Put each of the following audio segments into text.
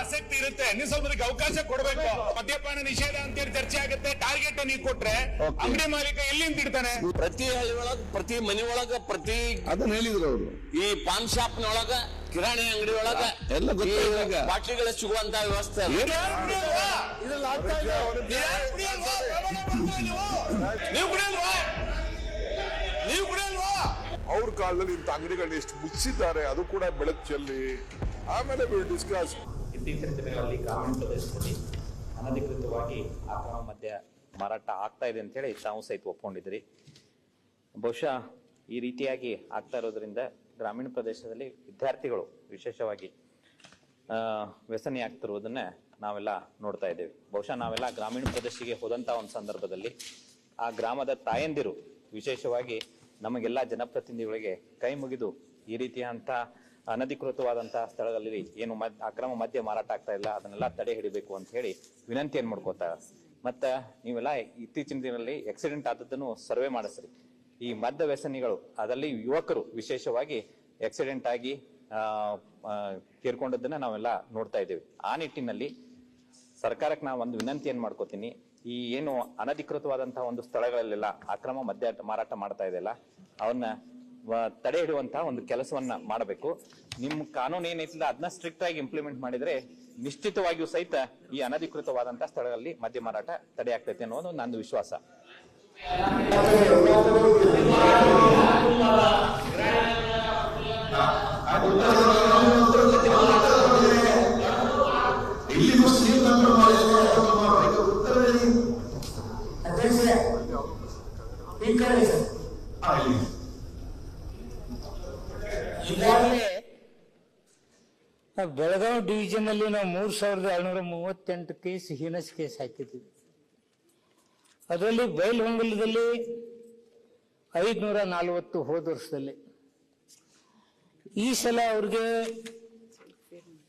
ಆಸಕ್ತಿ ಇರುತ್ತೆ. ನೀವು ಸ್ವಲ್ಪ ಅದಕ್ಕೆ ಅವಕಾಶ ಕೊಡ್ಬೇಕು. ಮದ್ಯಪಾನ ನಿಷೇಧ ಅಂತೇಳಿ ಚರ್ಚೆ ಆಗುತ್ತೆ. ಟಾರ್ಗೆಟ್ ನೀವು ಕೊಟ್ರೆ ಅಂಗಡಿ ಮಾಲೀಕ ಎಲ್ಲಿಂದ ಇಡ್ತಾನೆ ಪ್ರತಿ ಹಳ್ಳಿ ಒಳಗ ಪ್ರತಿ ಮನೆ ಒಳಗ ಪ್ರತಿ ಅದನ್ನ ಹೇಳಿದ್ರು ಅವರು. ಈ ಪಾನ್ ಶಾಪ್ ನೊಳಗ ಕಿರಾಣಿ ಅಂಗಡಿ ಒಳಗ ಎಲ್ಲ. ಬಾಟ್ಲಿಗಳ ಸಿಗುವಂತ ವ್ಯವಸ್ಥೆ. ನೀವು? ಕುಡಿಯಲ್ವಾ ನೀವು? ಕುಡಿಯಲ್ವಾ ಅವ್ರ ಕಾಲದಲ್ಲಿ ಇಂಥ ಅಂಗಡಿಗಳನ್ನ ಎಷ್ಟು ಮುಚ್ಚಿದ್ದಾರೆ ಅದು ಕೂಡ ಬೆಳಕು ಚೆಲ್ಲಿ ಆಮೇಲೆ ಡಿಸ್ಕಸ್ ಇತ್ತೀಚಿನ ದಿನಗಳಲ್ಲಿ ಗ್ರಾಮೀಣ ಪ್ರದೇಶದಲ್ಲಿ ಅನಧಿಕೃತವಾಗಿ ಅಕ್ರಮ ಮದ್ಯ ಮಾರಾಟ ಆಗ್ತಾ ಇದೆ ಅಂತೇಳಿ ತಾವು ಸಹಿತ ಒಪ್ಕೊಂಡಿದ್ರಿ. ಬಹುಶಃ ಈ ರೀತಿಯಾಗಿ ಆಗ್ತಾ ಇರೋದ್ರಿಂದ ಗ್ರಾಮೀಣ ಪ್ರದೇಶದಲ್ಲಿ ವಿದ್ಯಾರ್ಥಿಗಳು ವಿಶೇಷವಾಗಿ ವ್ಯಸನಿ ನಾವೆಲ್ಲ ನೋಡ್ತಾ ಇದ್ದೇವೆ. ಬಹುಶಃ ನಾವೆಲ್ಲ ಗ್ರಾಮೀಣ ಪ್ರದೇಶಕ್ಕೆ ಹೋದಂತ ಒಂದು ಸಂದರ್ಭದಲ್ಲಿ ಆ ಗ್ರಾಮದ ತಾಯಂದಿರು ವಿಶೇಷವಾಗಿ ನಮಗೆಲ್ಲ ಜನಪ್ರತಿನಿಧಿಗಳಿಗೆ ಕೈ ಮುಗಿದು ಈ ರೀತಿಯಂತ ಅನಧಿಕೃತವಾದಂತಹ ಸ್ಥಳದಲ್ಲಿ ಏನು ಮದ್ ಅಕ್ರಮ ಮದ್ಯ ಮಾರಾಟ ಆಗ್ತಾ ಇಲ್ಲ, ಅದನ್ನೆಲ್ಲ ತಡೆ ಹಿಡಿಬೇಕು ಅಂತ ಹೇಳಿ ವಿನಂತಿಯನ್ನು ಮಾಡ್ಕೋತಾರ ಮತ್ತ ನೀವೆಲ್ಲ ಇತ್ತೀಚಿನ ದಿನದಲ್ಲಿ ಆಕ್ಸಿಡೆಂಟ್ ಆದದ್ದನ್ನು ಸರ್ವೆ ಮಾಡಿಸ್ರಿ. ಈ ಮದ್ಯ ವ್ಯಸನಿಗಳು, ಅದರಲ್ಲಿ ಯುವಕರು ವಿಶೇಷವಾಗಿ ಆಕ್ಸಿಡೆಂಟ್ ಆಗಿ ತೀರ್ಕೊಂಡದ್ದನ್ನ ನಾವೆಲ್ಲ ನೋಡ್ತಾ ಇದ್ದೇವೆ. ಆ ನಿಟ್ಟಿನಲ್ಲಿ ಸರ್ಕಾರಕ್ಕೆ ನಾವು ಒಂದು ವಿನಂತಿಯನ್ನು ಮಾಡ್ಕೋತೀನಿ, ಈ ಏನು ಅನಧಿಕೃತವಾದಂತಹ ಒಂದು ಸ್ಥಳಗಳಲ್ಲೆಲ್ಲ ಅಕ್ರಮ ಮದ್ಯ ಮಾರಾಟ ಮಾಡ್ತಾ ಇದೆಯಲ್ಲ, ಅವನ್ನ ತಡೆ ಹಿಡುವಂತಹ ಒಂದು ಕೆಲಸವನ್ನ ಮಾಡಬೇಕು. ನಿಮ್ಮ ಕಾನೂನು ಏನೈತಿಲ್ಲ ಅದನ್ನ ಸ್ಟ್ರಿಕ್ಟ್ ಆಗಿ ಇಂಪ್ಲಿಮೆಂಟ್ ಮಾಡಿದ್ರೆ ನಿಶ್ಚಿತವಾಗಿಯೂ ಸಹಿತ ಈ ಅನಧಿಕೃತವಾದಂತಹ ಸ್ಥಳಗಳಲ್ಲಿ ಮದ್ಯ ಮಾರಾಟ ತಡೆ ಆಗ್ತೈತೆ ಅನ್ನೋದು ನನ್ನ ವಿಶ್ವಾಸ. ಈಗಾಗಲೇ ಬೆಳಗಾವಿ ಡಿವಿಷನ್ ಅಲ್ಲಿ ನಾವು ಮೂರ್ ಸಾವಿರದ ಏಳ್ನೂರ ಮೂವತ್ತೆಂಟು ಕೇಸ್, ಹೀನಸ್ ಕೇಸ್ ಹಾಕಿದ್ವಿ ಅದರಲ್ಲಿ ಬೈಲಹೊಂಗಲದಲ್ಲಿ ಐದ್ನೂರ ನಲವತ್ತು ಹೋದ ವರ್ಷದಲ್ಲಿ. ಈ ಸಲ ಅವ್ರಿಗೆ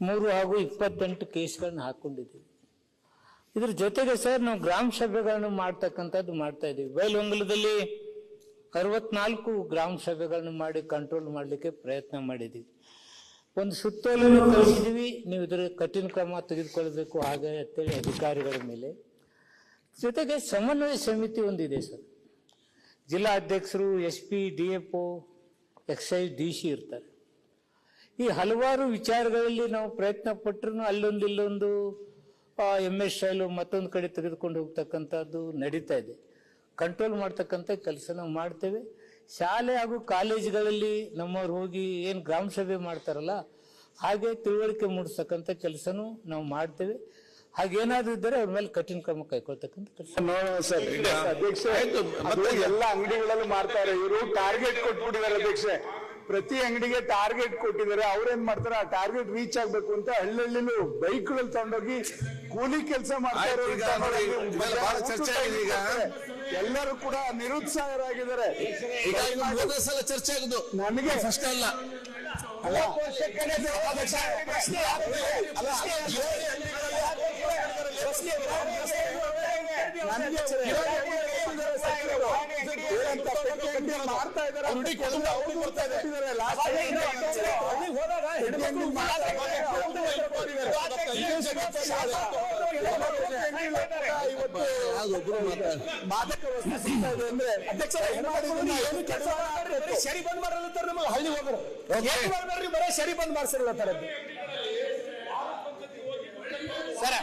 ಮೂರು ಹಾಗೂ ಇಪ್ಪತ್ತೆಂಟು ಕೇಸ್ಗಳನ್ನ ಹಾಕೊಂಡಿದ್ದೀವಿ. ಇದ್ರ ಜೊತೆಗೆ ಸರ್ ನಾವು ಗ್ರಾಮ ಸಭೆಗಳನ್ನು ಮಾಡ್ತಕ್ಕಂಥದ್ದು ಮಾಡ್ತಾ ಇದ್ದೀವಿ ಬೈಲಹೊಂಗಲದಲ್ಲಿ ಅರವತ್ನಾಲ್ಕು ಗ್ರಾಮ ಸಭೆಗಳನ್ನು ಮಾಡಿ ಕಂಟ್ರೋಲ್ ಮಾಡಲಿಕ್ಕೆ ಪ್ರಯತ್ನ ಮಾಡಿದ್ದೀವಿ. ಒಂದು ಸುತ್ತೋಲೆಯನ್ನು ಕಳಿಸಿದ್ವಿ, ನೀವು ಇದರ ಕಠಿಣ ಕ್ರಮ ತೆಗೆದುಕೊಳ್ಬೇಕು ಹಾಗೆ ಅಂತೇಳಿ ಅಧಿಕಾರಿಗಳ ಮೇಲೆ. ಜೊತೆಗೆ ಸಮನ್ವಯ ಸಮಿತಿ ಒಂದಿದೆ ಸರ್. ಜಿಲ್ಲಾ ಅಧ್ಯಕ್ಷರು, S P, D F O excise D C ಇರ್ತಾರೆ. ಈ ಹಲವಾರು ವಿಚಾರಗಳಲ್ಲಿ ನಾವು ಪ್ರಯತ್ನ ಪಟ್ಟರು ಅಲ್ಲೊಂದು ಇಲ್ಲೊಂದು ಎಂ ಎಸ್ ಶೈಲು ಮತ್ತೊಂದು ಕಡೆ ತೆಗೆದುಕೊಂಡು ಹೋಗ್ತಕ್ಕಂಥದ್ದು ನಡೀತಾ ಇದೆ. ಕಂಟ್ರೋಲ್ ಮಾಡ್ತಕ್ಕಂಥ ಕೆಲಸ ನಾವು ಮಾಡ್ತೇವೆ. ಶಾಲೆ ಹಾಗೂ ಕಾಲೇಜುಗಳಲ್ಲಿ ನಮ್ಮವ್ರು ಹೋಗಿ ಏನು ಗ್ರಾಮ ಸಭೆ ಮಾಡ್ತಾರಲ್ಲ ಹಾಗೆ ತಿಳುವಳಿಕೆ ಮೂಡಿಸ್ತಕ್ಕಂಥ ಕೆಲಸನೂ ನಾವು ಮಾಡ್ತೇವೆ. ಹಾಗೇನಾದ್ರೂ ಇದ್ದರೆ ಅವ್ರ ಮೇಲೆ ಕಠಿಣ ಕ್ರಮ ಕೈಗೊಳ್ತಕ್ಕಂಥ ಕೆಲಸ. ನೋಡೋಣ ಸರ್ ಅಧ್ಯಕ್ಷ ಎಲ್ಲ ಅಂಗಡಿಗಳಲ್ಲೂ ಮಾಡ್ತಾರೆ ಇವರು ಟಾರ್ಗೆಟ್ ಕೊಟ್ಬಿಟ್ಟಿದ್ದಾರೆ ಅಧ್ಯಕ್ಷೆ ಪ್ರತಿ ಅಂಗಡಿಗೆ ಟಾರ್ಗೆಟ್ ಕೊಟ್ಟಿದ್ದಾರೆ. ಅವ್ರೇನ್ ಮಾಡ್ತಾರೆ? ಆ ಟಾರ್ಗೆಟ್ ರೀಚ್ ಆಗ್ಬೇಕು ಅಂತ ಹಳ್ಳಿಹಳ್ಳಿಲೂ ಬೈಕ್ಗಳಲ್ಲಿ ತಗೊಂಡೋಗಿ ಕೂಲಿ ಕೆಲಸ ಮಾಡ್ತಾ ಎಲ್ಲರೂ ಕೂಡ ನಿರುತ್ಸಾಹರಾಗಿದ್ದಾರೆ ಸಲ ಚರ್ಚೆ ಆಗುದು ನನಗೆ ಫಸ್ಟ್ ಅಲ್ಲ ಮಾಡ್ತಾ ಇದ್ದಾರೆ ಇವತ್ತು ಮಾದಕ ವಸ್ತು ಸಿಗ್ತಾ ಇದೆ ಅಂದ್ರೆ ಅಧ್ಯಕ್ಷರ ಏನು ಕೆಲಸ ಸರಿ ಬಂದ್ ಮಾಡಲತ್ತಾರ ನಮಗೆ ಹಳ್ಳಿ ಹೋಗೋರು ಏನ್ ಮಾಡ್ಬೇಡ್ರಿ ಬರೀ ಸರಿ ಬಂದ್ ಮಾಡ್ಸಿರ್ಲತ್ತಾರ ಸರ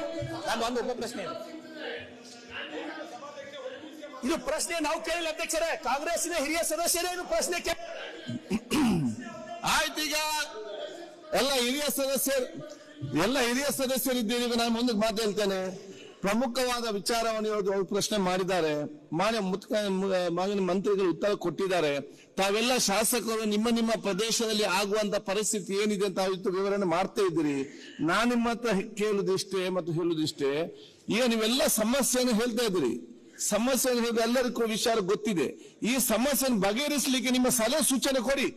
ನಾನು ಒಂದು ಉಪ ಪ್ರಶ್ನೆ ಇದು ಪ್ರಶ್ನೆ ನಾವು ಕೇಳಿಲ್ಲ ಅಧ್ಯಕ್ಷರೇ ಕಾಂಗ್ರೆಸ್ನ ಹಿರಿಯ ಸದಸ್ಯರೇ ಇದು ಪ್ರಶ್ನೆ ಕೇಳ ಆಯ್ತು, ಈಗ ಎಲ್ಲ ಹಿರಿಯ ಸದಸ್ಯರು, ಎಲ್ಲ ಹಿರಿಯ ಸದಸ್ಯರಿದ್ದೀರಿ, ಈಗ ನಾನು ಮುಂದಕ್ಕೆ ಮಾತು ಹೇಳ್ತೇನೆ. ಪ್ರಮುಖವಾದ ವಿಚಾರವನ್ನು ಅವ್ರು ಪ್ರಶ್ನೆ ಮಾಡಿದ್ದಾರೆ. ಮಾನ್ಯ ಮಂತ್ರಿಗಳು ಉತ್ತರ ಕೊಟ್ಟಿದ್ದಾರೆ. ತಾವೆಲ್ಲ ಶಾಸಕರು ನಿಮ್ಮ ನಿಮ್ಮ ಪ್ರದೇಶದಲ್ಲಿ ಆಗುವಂತ ಪರಿಸ್ಥಿತಿ ಏನಿದೆ ಅಂತ ವಿವರಣೆ ಮಾಡ್ತಾ ಇದ್ದೀರಿ. ನಾನು ನಿಮ್ಮ ಹತ್ರ ಕೇಳುದಿಷ್ಟೇ ಮತ್ತು ಹೇಳುದಿಷ್ಟೇ ಈಗ ನೀವೆಲ್ಲ ಸಮಸ್ಯೆಯನ್ನು ಹೇಳ್ತಾ ಇದ್ದೀರಿ. ಸಮಸ್ಯೆ ಎಲ್ಲರಿಗೂ ವಿಚಾರ ಗೊತ್ತಿದೆ. ಈ ಸಮಸ್ಯೆಯನ್ನು ಬಗೆಹರಿಸಲಿಕ್ಕೆ ನಿಮ್ಮ ಸಲಹೆ ಸೂಚನೆ ಕೊಡಿ.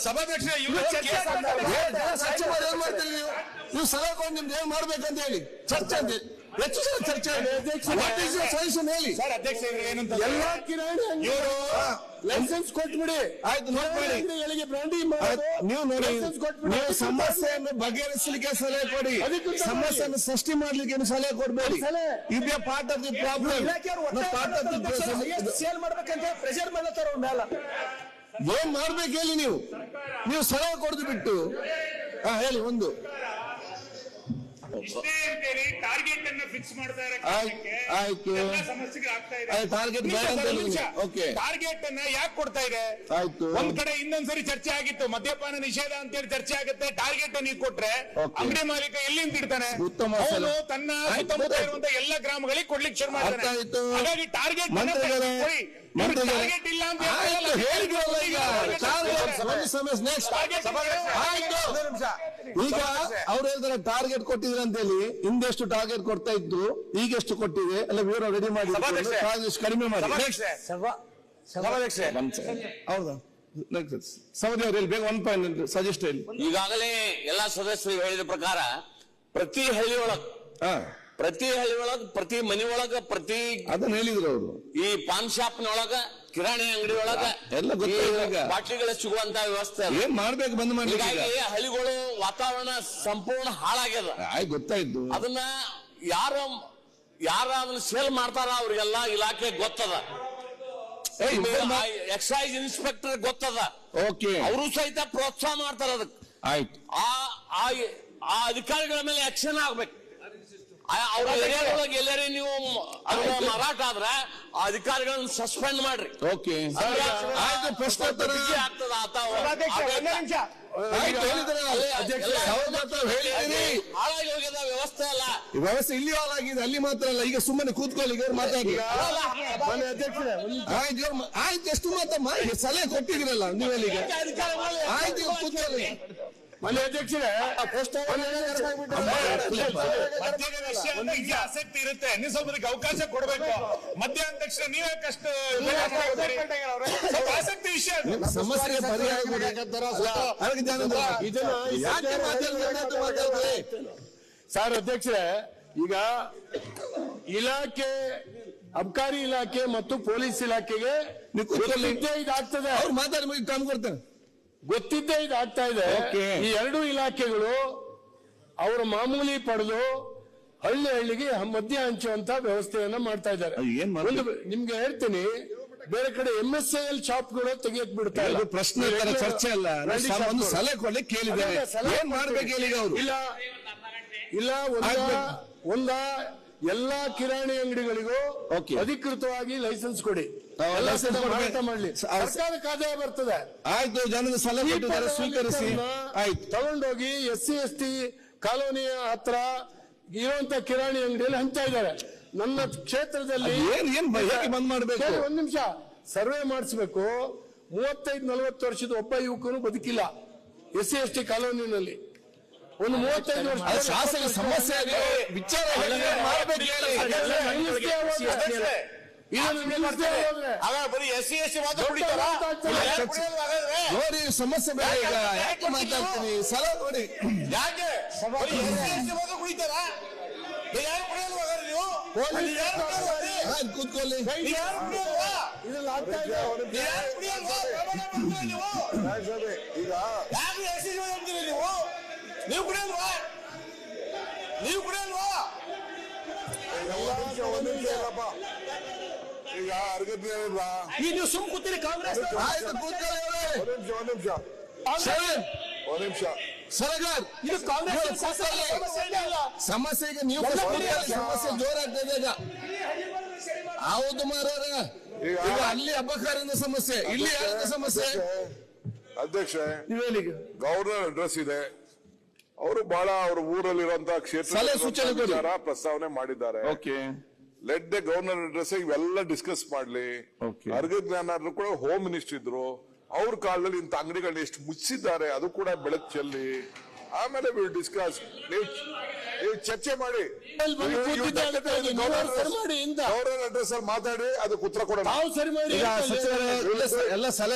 ಸಭಾಧ್ಯಕ್ಷ ನೀವು? ನೀವು ಸಲಹೆ ನಿಮ್ದು ಏನ್ ಮಾಡ್ಬೇಕಂತ ಹೇಳಿ. ಚರ್ಚೆ ಅಂತ ಹೇಳಿ. ಸಲ ಚರ್ಚೆ ಸಜೆಷನ್ ಹೇಳಿ ಸರ್ ಅಧ್ಯಕ್ಷ ಏನಂತ ಎಲ್ಲಾ ಕಿರಾಣಿ ಇವರು ಲೈಸೆನ್ಸ್ ಕೊಟ್ಬಿಡಿ. ಆಯ್ತು ನೋಡ್ಬೇಡಿ ನೀವು ನೋಡಿ ನೀವು ಸಮಸ್ಯೆಯನ್ನು ಬಗೆಹರಿಸಲಿಕ್ಕೆ ಸಲಹೆ ಕೊಡಿ. ಸಮಸ್ಯೆಯನ್ನು ಸೃಷ್ಟಿ ಮಾಡ್ಲಿಕ್ಕೆ ಏನು ಸಲಹೆ ಕೊಡ್ಬೇಡಿ. Be part of the problem part of the sale ಮಾಡ್ಬೇಕಂತ ಪ್ರೆಷರ್ ಮಾಡ್ತಾರ ಅವ್ರ ಮೇಲೆ ಏನ್ ಮಾಡ್ಬೇಕು ಹೇಳಿ ನೀವು? ನೀವು ಸಲಹೆ ಕೊಡ್ದು ಬಿಟ್ಟು. ಹಾ ಹೇಳಿ ಒಂದು. ಇಷ್ಟೇ ಅಂತೇಳಿ ಟಾರ್ಗೆಟ್ ಅನ್ನ ಫಿಕ್ಸ್ ಮಾಡ್ತಾ ಆಯ್ತು, ಸಮಸ್ಯೆಗಳು ಆಗ್ತಾ ಇದೆ. ಟಾರ್ಗೆಟ್ ಅನ್ನ ಯಾಕೆ ಕೊಡ್ತಾ ಇದೆ? ಆಯ್ತು. ಒಂದ್ ಕಡೆ ಇನ್ನೊಂದ್ಸರಿ ಚರ್ಚೆ ಆಗಿತ್ತು ಮದ್ಯಪಾನ ನಿಷೇಧ ಅಂತೇಳಿ ಚರ್ಚೆ ಆಗುತ್ತೆ ಟಾರ್ಗೆಟ್ ನೀವು ಕೊಟ್ರೆ ಅಂಗಡಿ ಮಾಲೀಕ ಎಲ್ಲಿಂದ ಇಡ್ತಾನೆ ಉತ್ತಮ ಅವನು ತನ್ನ ಸುತ್ತಮುತ್ತ. ಇರುವಂತ ಎಲ್ಲ ಗ್ರಾಮಗಳಿಗೆ ಕೊಡ್ಲಿಕ್ಕೆ ಶುರು ಮಾಡ್ತಾರೆ ಮಾಡ್ತಾನೆ. ಹಾಗಾಗಿ ಟಾರ್ಗೆಟ್ ಈಗ. ಟಾರ್ಗೆಟ್ ಒಂದು ನೆಕ್ಸ್ಟ್ Target ಈಗ ಅವ್ರು ಹೇಳ್ತಾರೆ ಟಾರ್ಗೆಟ್ ಕೊಟ್ಟಿದ್ರೆ ಅಂತ ಹೇಳಿ ಹಿಂದೆಷ್ಟು ಟಾರ್ಗೆಟ್ ಕೊಡ್ತಾ ಇದ್ರು ಈಗ ಎಷ್ಟು ಕೊಟ್ಟಿದೆ? ಎಲ್ಲ ವಿವರ ರೆಡಿ ಮಾಡಿ. ಕಡಿಮೆ ಮಾಡಿ. ಹೌದಾ? ನೆಕ್ಸ್ಟ್ ಸೌದಿ ಅವ್ರು ಹೇಳಿ ಬೇಗ ಒನ್ ಪಾಯಿಂಟ್ ಸಜೆಸ್ಟ್ ಹೇಳಿ. ಈಗಾಗಲೇ ಎಲ್ಲಾ ಸದಸ್ಯರು ಹೇಳಿದ ಪ್ರಕಾರ ಪ್ರತಿ ಹಳ್ಳಿ ಒಳಗ್ ಹಾ. ಪ್ರತಿ ಹಳ್ಳಿ ಒಳಗ ಪ್ರತಿ ಮನಿ ಒಳಗ ಪ್ರತಿ ಅದನ್ನ ಹೇಳಿದ್ರು ಅವರು. ಈ ಪಾನ್ ಶಾಪ್ ನೊಳಗ ಕಿರಾಣಿ ಅಂಗಡಿ ಒಳಗ ಎಲ್ಲ. ಬಾಟ್ಲಿಗಳ ಸಿಗುವಂತ ವ್ಯವಸ್ಥೆ. ಏನ್ ಮಾಡ್ಬೇಕು ಬಂದ್ ಮಾಡಿ? ಹೀಗಾಗಿ ಹಳ್ಳಿಗಳು ವಾತಾವರಣ ಸಂಪೂರ್ಣ ಹಾಳಾಗ್ಯದ. ಆಯ್ತು ಗೊತ್ತಾಯ್ತು. ಅದನ್ನ ಯಾರ ಯಾರ ಅದನ್ನ ಸೇಲ್ ಮಾಡ್ತಾರ ಅವ್ರಿಗೆಲ್ಲ ಇಲಾಖೆ ಗೊತ್ತದ. ಎಕ್ಸೈಸ್ ಇನ್ಸ್ಪೆಕ್ಟರ್ ಗೊತ್ತದ. ಓಕೆ. ಅವರು ಸಹಿತ ಪ್ರೋತ್ಸಾಹ ಮಾಡ್ತಾರ ಅದಕ್ಕೆ. ಆಯ್ತು. ಆ ಆ ಅಧಿಕಾರಿಗಳ ಮೇಲೆ ಆಕ್ಷನ್ ಆಗ್ಬೇಕು. ಅವ್ರ ಏರಿಯಾದೊಳಗೆ ಎಲ್ಲರೇ ನೀವು ಅದನ್ನ ಮಾರಾಟ ಆದ್ರೆ ಆ ಅಧಿಕಾರಿಗಳನ್ನ ಸಸ್ಪೆಂಡ್ ಮಾಡ್ರಿ. ಓಕೆ. ಆಯ್ತು ಪ್ರಶ್ನೋತ್ತರ ಬಿಗಿ ಆಗ್ತದ ಆತ ಹಾಳಾಗಿ ಹೋಗ್ಯದ ವ್ಯವಸ್ಥೆ ಅಲ್ಲ. ಈ ವ್ಯವಸ್ಥೆ ಇಲ್ಲಿ ಹಾಳಾಗಿದೆ ಅಲ್ಲಿ ಮಾತ್ರ ಅಲ್ಲ. ಈಗ ಸುಮ್ಮನೆ ಕೂತ್ಕೊಳ್ಳಿ ಇವ್ರು ಮಾತಾಡಿ. ಆಯ್ತು ಎಷ್ಟು ಮಾತಮ್ಮ? ಈಗ ಸಲಹೆ ಕೊಟ್ಟಿದ್ರಲ್ಲ ನೀವೆಲ್ಲಿಗೆ. ಆಯ್ತು ಕೂತ್ಕೊಳ್ಳಿ. ಮನೆ ಅಧ್ಯಕ್ಷರೇ ವಿಷಯ ಅಂದ್ರೆ ಇಲ್ಲಿ ಆಸಕ್ತಿ ಇರುತ್ತೆ. ನೀವು ಸ್ವಲ್ಪ ಅದಕ್ಕೆ ಅವಕಾಶ ಕೊಡಬೇಕು. ಅಂದ ತಕ್ಷಣ ನೀವೇ ಕಷ್ಟ ಸ್ವಲ್ಪ ಆಸಕ್ತಿ ವಿಷಯ ಸಮಸ್ಯೆ ಸಮಸ್ಯೆಗೆ ಪರಿಹಾರ? ಸರ್ ಅಧ್ಯಕ್ಷರೇ ಈಗ ಇಲಾಖೆ ಅಬ್ಕಾರಿ ಇಲಾಖೆ ಮತ್ತು ಪೊಲೀಸ್ ಇಲಾಖೆಗೆ ಇದಾಗ್ತದೆ. ಅವ್ರು ಮಾತಾಡಿ ಕಾಮ್ ಟೈಮ್ ಗೊತ್ತಿದ್ದೇ ಇದಾಗ್ತಾ ಇದೆ. ಈ ಎರಡು ಇಲಾಖೆಗಳು ಅವರ ಮಾಮೂಲಿ ಪಡೆದು ಹಳ್ಳಿ ಹಳ್ಳಿಗೆ ಮದ್ಯ ಹಂಚುವಂತ ವ್ಯವಸ್ಥೆಯನ್ನ ಮಾಡ್ತಾ ಇದ್ದಾರೆ? ನಿಮ್ಗೆ ಹೇಳ್ತೀನಿ ಬೇರೆ ಕಡೆ ಎಂ ಎಸ್ ಐ ಎಲ್ ಶಾಪ್ಗಳು ತೆಗಿಯಕ್ ಬಿಡ್ತಾ ಇಲ್ಲ. ಪ್ರಶ್ನೆ ಚರ್ಚೆ ಅಲ್ಲ. ಒಂದು. ಸಲಹೆ ಈಗ ಅವರು? ಇಲ್ಲ ಇಲ್ಲ ಒಂದ. ಒಂದ ಎಲ್ಲಾ ಕಿರಾಣಿ ಅಂಗಡಿಗಳಿಗೂ. ಅಧಿಕೃತವಾಗಿ ಲೈಸೆನ್ಸ್ ಕೊಡಿ. ಮಾಡ್ಲಿ. ಸರ್ಕಾರಕ್ಕೆ ಆದಾಯ ಬರ್ತದೆ. ಆಯ್ತು ಜನದ ಸಲಹೆ ಸ್ವೀಕರಿಸಿ. ಆಯ್ತು. ತಗೊಂಡೋಗಿ ಎಸ್ ಸಿ ಎಸ್ ಟಿ ಕಾಲೋನಿಯ ಹತ್ರ ಇರುವಂತ ಕಿರಾಣಿ ಅಂಗಡಿಯಲ್ಲಿ ಹಂಚ್ತಾ ಇದ್ದಾರೆ. ನನ್ನ ಕ್ಷೇತ್ರದಲ್ಲಿ ಏನ್- ಬಂದ್ ಮಾಡಬೇಕು? ಒಂದ್ ನಿಮಿಷ. ಸರ್ವೆ ಮಾಡಿಸ್ಬೇಕು. ಮೂವತ್ತೈದು ನಲವತ್ತು ವರ್ಷದ ಒಬ್ಬ ಯುವಕನು ಬದುಕಿಲ್ಲ. ಎಸ್ ಸಿ ಎಸ್ ಟಿ ಕಾಲೋನಿನಲ್ಲಿ. ಒಂದು ಮೂವತ್ತೈದು ವರ್ಷ ಅದು ಶಾಸಕ ಸಮಸ್ಯೆ ಇದೆ ವಿಚಾರ ಹೇಳಿ, ಮಾಡಬೇಕು ಬರೀ ಎಸ್ ಸಿ ಎಸ್ ಸಿ ಮಾತ್ರ. ನೋಡಿ ಸಮಸ್ಯೆ ಬೇರೆ ಈಗ ಯಾಕೆ ಮಾತಾಡ್ತೀನಿ ಸಲ ನೋಡಿ ಯಾಕೆ ಬರೀ ಎಸ್ ಸಿ ಎಸ್ ಸಿ ಮಾತ್ರ ಕುಡಿತಾರಾ ಯಾರು ಕುಡಿಯಲ್ವಾ ಹಾಗಾದ್ರೆ ನೀವು ಅಲ್ಲಿ ಯಾರು ಕುಡಿಯಲ್ವಾ? ಆಯ್ತು ಕೂತ್ಕೊಳ್ಳಿ ನೀವು ಯಾರು ಕುಡಿಯಲ್ವಾ? ನೀವು ಯಾರು ಕುಡಿಯಲ್ವಾ? ಪ್ರಮಾಣ ನೀವು ನೀವು ಕುಡಿಯಲ್ವಾ ನೀವು ಕುಡಿಯಲ್ವಾ ಈಗ ಅರ್ಗದ್ನ ಹೇಳಿಲ್ವಾ ಈ ನೀವು ಸುಮ್ ಕೂತೀರಿ ಕಾಂಗ್ರೆಸ್ ಆಯ್ತು ಕೂತ್ಕೊಳ್ಳಿ. ಒಂದ್ ನಿಮಿಷ ಒಂದ್ ನಿಮಿಷ. ಶರಣ್, ಒಂದ್ ನಿಮಿಷ. ಸರಗಾರ್. ಇದು ಕಾಂಗ್ರೆಸ್ ನೀವು ಕೂತ್ಕೊಳ್ಳಿ. ಸಮಸ್ಯೆ ಈಗ ನೀವು. ಸಮಸ್ಯೆ ಜೋರಾಗ್ತದೆ ಈಗ. ಹೌದು ಮಾರಾರ ಈಗ- ಅಲ್ಲಿ ಅಬ್ಬಕಾರದ ಸಮಸ್ಯೆ ಇಲ್ಲಿ ಯಾರದ ಸಮಸ್ಯೆ? ಅಧ್ಯಕ್ಷ ಗೌರ್ನರ್. ಗವರ್ನರ್ ಅಡ್ರೆಸ್ ಇದೆ. ಅವರು ಬಹಳ ಅವ್ರ ಊರಲ್ಲಿರುವಂತಹ ಕ್ಷೇತ್ರ ಪ್ರಸ್ತಾವನೆ ಮಾಡಿದ್ದಾರೆ. Okay. Let the governor address ಇವೆಲ್ಲ ಡಿಸ್ಕಸ್ ಮಾಡ್ಲಿ. ಅರ್ಗ ಜ್ಞಾನಾದ್ರು ಕೂಡ ಹೋಮ್ ಮಿನಿಸ್ಟರ್ ಇದ್ರು. ಅವ್ರ ಕಾಲದಲ್ಲಿ ಇಂಥ ಅಂಗಡಿಗಳನ್ನ ಎಷ್ಟು ಮುಚ್ಚಿದ್ದಾರೆ ಅದು ಕೂಡ ಬೆಳಕು ಚೆಲ್ಲಿ. ಆಮೇಲೆ ವಿಲ್ ಡಿಸ್ಕಸ್ ನೀವು ನೀವು ಚರ್ಚೆ ಮಾಡಿ. ಗವರ್ನರ್ ಅಡ್ರೆಸ್ ಅಲ್ಲಿ ಮಾತಾಡಿ ಅದಕ್ಕೆ ಉತ್ತರ ಕೊಡೋಣ. ಎಲ್ಲ ಸಲಹೆ